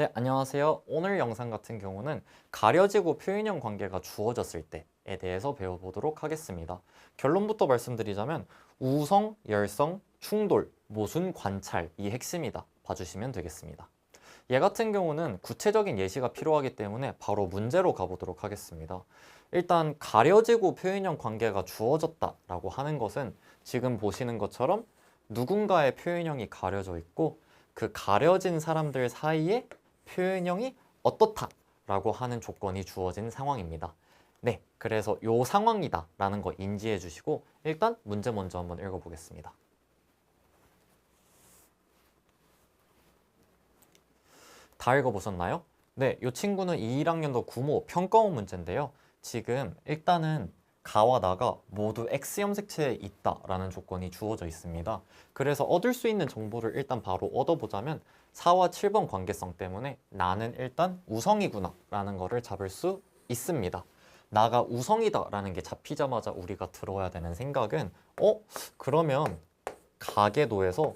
네, 안녕하세요. 오늘 영상 같은 경우는 가려지고 표현형 관계가 주어졌을 때에 대해서 배워보도록 하겠습니다. 결론부터 말씀드리자면 우성, 열성, 충돌, 모순, 관찰 이 핵심이다. 봐주시면 되겠습니다. 얘 같은 경우는 구체적인 예시가 필요하기 때문에 바로 문제로 가보도록 하겠습니다. 일단 가려지고 표현형 관계가 주어졌다라고 하는 것은 지금 보시는 것처럼 누군가의 표현형이 가려져 있고 그 가려진 사람들 사이에 표현형이 어떻다라고 하는 조건이 주어진 상황입니다. 네, 그래서 요 상황이다 라는 거 인지해 주시고 일단 문제 먼저 한번 읽어보겠습니다. 다 읽어보셨나요? 네, 이 친구는 2, 1학년도 구모 평가원 문제인데요. 지금 일단은 가와 나가 모두 X 염색체에 있다라는 조건이 주어져 있습니다. 그래서 얻을 수 있는 정보를 일단 바로 얻어보자면 4와 7번 관계성 때문에 나는 일단 우성이구나 라는 거를 잡을 수 있습니다. 나가 우성이다 라는 게 잡히자마자 우리가 들어야 되는 생각은 어? 그러면 가계도에서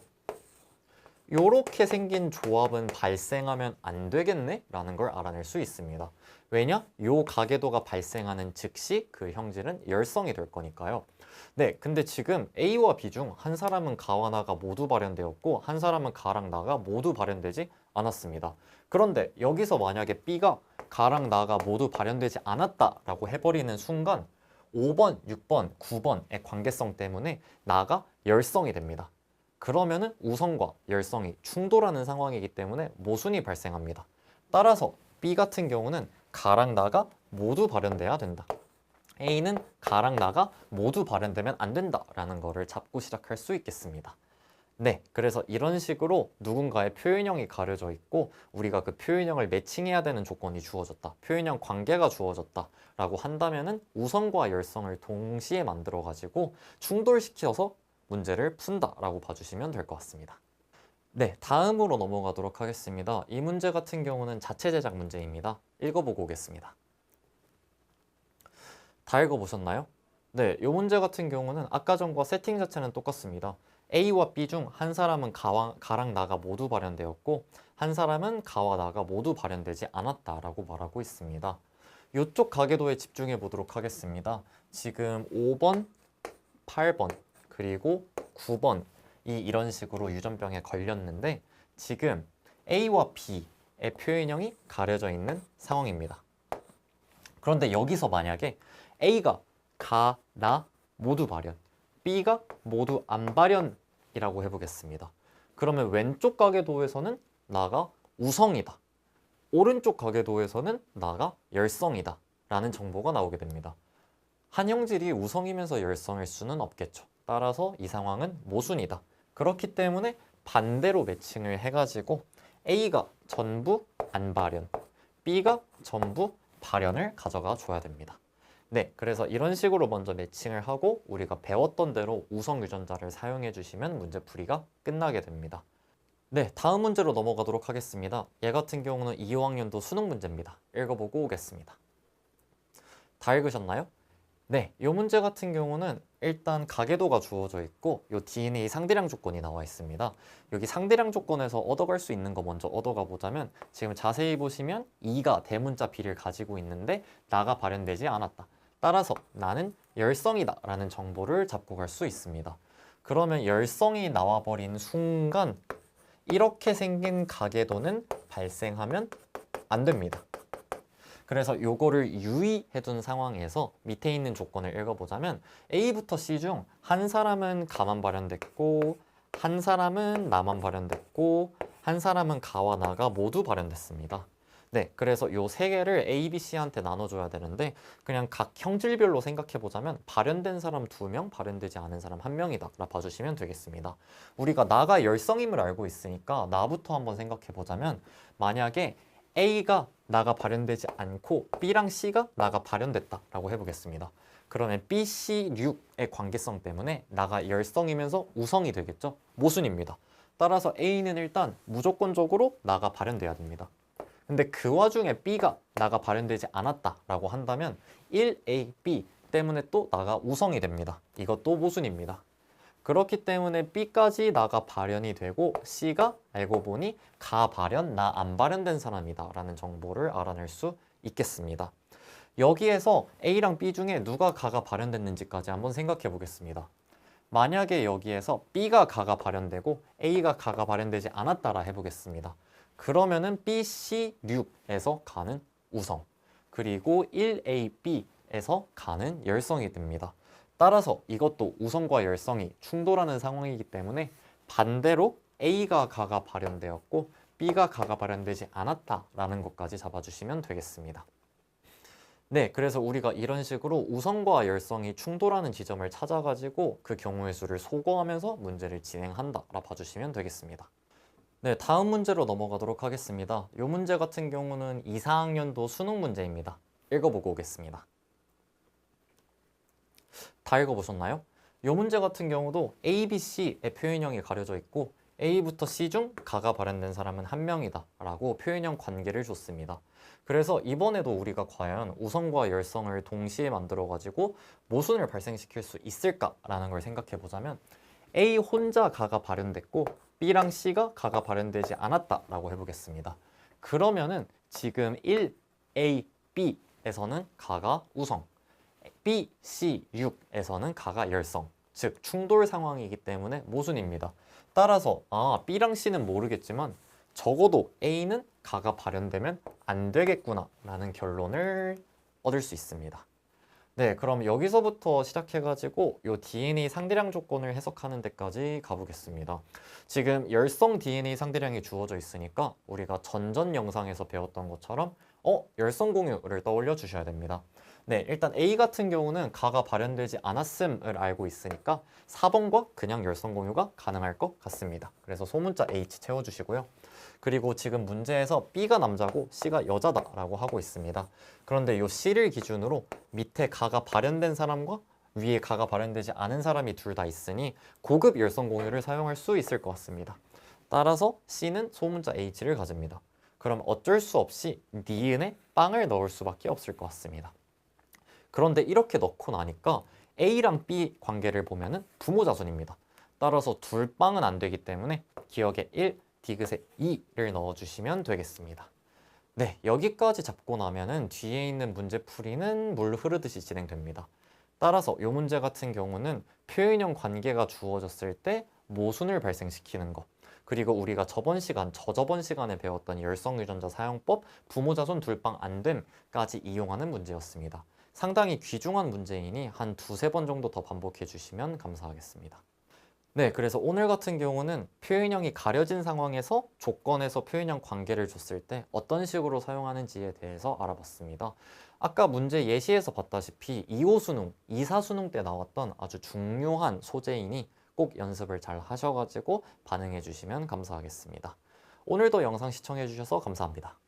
이렇게 생긴 조합은 발생하면 안 되겠네? 라는 걸 알아낼 수 있습니다. 왜냐? 요 가계도가 발생하는 즉시 그 형질은 열성이 될 거니까요. 네, 근데 지금 A와 B 중 한 사람은 가와 나가 모두 발현되었고 한 사람은 가랑 나가 모두 발현되지 않았습니다. 그런데 여기서 만약에 B가 가랑 나가 모두 발현되지 않았다라고 해버리는 순간 5번, 6번, 9번의 관계성 때문에 나가 열성이 됩니다. 그러면은 우성과 열성이 충돌하는 상황이기 때문에 모순이 발생합니다. 따라서 B 같은 경우는 가랑 나가 모두 발현돼야 된다. A는 가랑 나가 모두 발현되면 안 된다라는 거를 잡고 시작할 수 있겠습니다. 네, 그래서 이런 식으로 누군가의 표현형이 가려져 있고 우리가 그 표현형을 매칭해야 되는 조건이 주어졌다. 표현형 관계가 주어졌다 라고 한다면 은 우성과 열성을 동시에 만들어 가지고 충돌시켜서 문제를 푼다라고 봐주시면 될 것 같습니다. 네, 다음으로 넘어가도록 하겠습니다. 이 문제 같은 경우는 자체 제작 문제입니다. 읽어보고 오겠습니다. 다 읽어보셨나요? 네, 이 문제 같은 경우는 아까 전과 세팅 자체는 똑같습니다. A와 B 중 한 사람은 가와, 가랑 나가 모두 발현되었고 한 사람은 가와 나가 모두 발현되지 않았다라고 말하고 있습니다. 이쪽 가계도에 집중해 보도록 하겠습니다. 지금 5번, 8번, 그리고 9번 이 이런 식으로 유전병에 걸렸는데 지금 A와 B의 표현형이 가려져 있는 상황입니다. 그런데 여기서 만약에 A가 가, 나 모두 발현, B가 모두 안 발현이라고 해보겠습니다. 그러면 왼쪽 가계도에서는 나가 우성이다. 오른쪽 가계도에서는 나가 열성이다. 라는 정보가 나오게 됩니다. 한 형질이 우성이면서 열성일 수는 없겠죠. 따라서 이 상황은 모순이다. 그렇기 때문에 반대로 매칭을 해가지고 A가 전부 안 발현, B가 전부 발현을 가져가 줘야 됩니다. 네, 그래서 이런 식으로 먼저 매칭을 하고 우리가 배웠던 대로 우성 유전자를 사용해 주시면 문제풀이가 끝나게 됩니다. 네, 다음 문제로 넘어가도록 하겠습니다. 얘 같은 경우는 2, 5학년도 수능 문제입니다. 읽어보고 오겠습니다. 다 읽으셨나요? 네, 이 문제 같은 경우는 일단 가계도가 주어져 있고 이 DNA 상대량 조건이 나와 있습니다. 여기 상대량 조건에서 얻어갈 수 있는 거 먼저 얻어가 보자면 지금 자세히 보시면 2가 대문자 B를 가지고 있는데 나가 발현되지 않았다. 따라서 나는 열성이다 라는 정보를 잡고 갈 수 있습니다. 그러면 열성이 나와버린 순간 이렇게 생긴 가계도는 발생하면 안 됩니다. 그래서 요거를 유의해둔 상황에서 밑에 있는 조건을 읽어보자면 A부터 C 중 한 사람은 가만 발현됐고 한 사람은 나만 발현됐고 한 사람은 가와 나가 모두 발현됐습니다. 네, 그래서 요 세 개를 A, B, C한테 나눠줘야 되는데 그냥 각 형질별로 생각해보자면 발현된 사람 두 명, 발현되지 않은 사람 한 명이다 라 봐주시면 되겠습니다. 우리가 나가 열성임을 알고 있으니까 나부터 한번 생각해보자면 만약에 A가 나가 발현되지 않고 B랑 C가 나가 발현됐다라고 해보겠습니다. 그러면 B, C, 6의 관계성 때문에 나가 열성이면서 우성이 되겠죠? 모순입니다. 따라서 A는 일단 무조건적으로 나가 발현돼야 됩니다. 근데 그 와중에 B가 나가 발현되지 않았다라고 한다면 1A, B 때문에 또 나가 우성이 됩니다. 이것도 모순입니다. 그렇기 때문에 B까지 나가 발현이 되고 C가 알고 보니 가 발현, 나 안 발현된 사람이다 라는 정보를 알아낼 수 있겠습니다. 여기에서 A랑 B 중에 누가 가가 발현됐는지까지 한번 생각해 보겠습니다. 만약에 여기에서 B가 가가 발현되고 A가 가가 발현되지 않았다라 해보겠습니다. 그러면은 B, C, 6에서 가는 우성 그리고 1AB에서 가는 열성이 됩니다. 따라서 이것도 우성과 열성이 충돌하는 상황이기 때문에 반대로 A가 가가 발현되었고 B가 가가 발현되지 않았다라는 것까지 잡아주시면 되겠습니다. 네, 그래서 우리가 이런 식으로 우성과 열성이 충돌하는 지점을 찾아가지고 그 경우의 수를 소거하면서 문제를 진행한다라 봐주시면 되겠습니다. 네, 다음 문제로 넘어가도록 하겠습니다. 이 문제 같은 경우는 2, 4학년도 수능 문제입니다. 읽어보고 오겠습니다. 다 읽어보셨나요? 이 문제 같은 경우도 A, B, C의 표현형이 가려져 있고 A부터 C 중 가가 발현된 사람은 한 명이다 라고 표현형 관계를 줬습니다. 그래서 이번에도 우리가 과연 우성과 열성을 동시에 만들어 가지고 모순을 발생시킬 수 있을까라는 걸 생각해 보자면 A 혼자 가가 발현됐고 B랑 C가 가가 발현되지 않았다 라고 해보겠습니다. 그러면은 지금 1A, B에서는 가가 우성, B, C, 6에서는 가가 열성, 즉 충돌 상황이기 때문에 모순입니다. 따라서 아 B랑 C는 모르겠지만 적어도 A는 가가 발현되면 안 되겠구나 라는 결론을 얻을 수 있습니다. 네, 그럼 여기서부터 시작해가지고 요 DNA 상대량 조건을 해석하는 데까지 가보겠습니다. 지금 열성 DNA 상대량이 주어져 있으니까 우리가 전전 영상에서 배웠던 것처럼 어 열성 공유를 떠올려 주셔야 됩니다. 네, 일단 A 같은 경우는 가가 발현되지 않았음을 알고 있으니까 4번과 그냥 열성 공유가 가능할 것 같습니다. 그래서 소문자 H 채워주시고요. 그리고 지금 문제에서 B가 남자고 C가 여자다라고 하고 있습니다. 그런데 이 C를 기준으로 밑에 가가 발현된 사람과 위에 가가 발현되지 않은 사람이 둘 다 있으니 고급 열성 공유를 사용할 수 있을 것 같습니다. 따라서 C는 소문자 H를 가집니다. 그럼 어쩔 수 없이 니은에 빵을 넣을 수밖에 없을 것 같습니다. 그런데 이렇게 넣고 나니까 A랑 B 관계를 보면 은 부모 자손입니다. 따라서 둘 빵은 안 되기 때문에 기억에 1, 디귿에 2를 넣어주시면 되겠습니다. 네, 여기까지 잡고 나면 은 뒤에 있는 문제 풀이는 물 흐르듯이 진행됩니다. 따라서 이 문제 같은 경우는 표현형 관계가 주어졌을 때 모순을 발생시키는 것 그리고 우리가 저번 시간, 저저번 시간에 배웠던 열성유전자 사용법, 부모자손 둘빵 안됨까지 이용하는 문제였습니다. 상당히 귀중한 문제이니 한 두세 번 정도 더 반복해 주시면 감사하겠습니다. 네, 그래서 오늘 같은 경우는 표현형이 가려진 상황에서 조건에서 표현형 관계를 줬을 때 어떤 식으로 사용하는지에 대해서 알아봤습니다. 아까 문제 예시에서 봤다시피 2호 수능, 2사 수능 때 나왔던 아주 중요한 소재이니 꼭 연습을 잘 하셔가지고 반응해 주시면 감사하겠습니다. 오늘도 영상 시청해 주셔서 감사합니다.